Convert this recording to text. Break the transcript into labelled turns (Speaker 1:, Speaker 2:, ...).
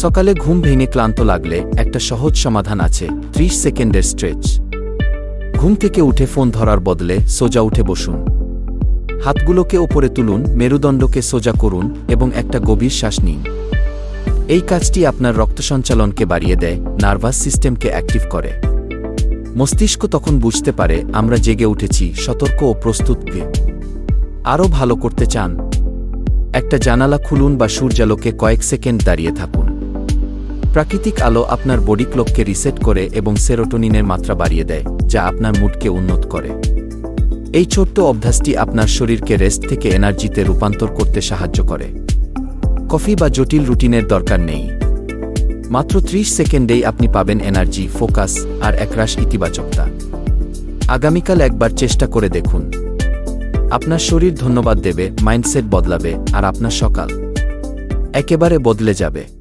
Speaker 1: সকালে ঘুম ভেঙে ক্লান্ত লাগলে একটা সহজ সমাধান আছে, ত্রিশ সেকেন্ডের স্ট্রেচ। ঘুম থেকে উঠে ফোন ধরার বদলে সোজা উঠে বসুন। হাতগুলোকে ওপরে তুলুন, মেরুদণ্ডকে সোজা করুন এবং একটা গভীর শ্বাস নিন। এই কাজটি আপনার রক্ত সঞ্চালনকে বাড়িয়ে দেয়, নার্ভাস সিস্টেমকে অ্যাক্টিভ করে। মস্তিষ্ক তখন বুঝতে পারে, আমরা জেগে উঠেছি, সতর্ক ও প্রস্তুতকে। আরও ভালো করতে চান? একটা জানালা খুলুন বা সূর্যালোকে কয়েক সেকেন্ড দাঁড়িয়ে থাকুন। প্রাকৃতিক আলো আপনার বডি ক্লককে রিসেট করে এবং সেরোটোনিনের মাত্রা বাড়িয়ে দেয়, যা আপনার মুডকে উন্নত করে। এই ছোট্ট অভ্যাসটি আপনার শরীরকে রেস্ট থেকে এনার্জিতে রূপান্তর করতে সাহায্য করে। কফি বা জটিল রুটিনের দরকার নেই। মাত্র ত্রিশ সেকেন্ডেই আপনি পাবেন এনার্জি, ফোকাস আর একরাশ ইতিবাচকতা। আগামীকাল একবার চেষ্টা করে দেখুন। আপনার শরীর ধন্যবাদ দেবে, মাইন্ডসেট বদলাবে আর আপনার সকাল একেবারে বদলে যাবে।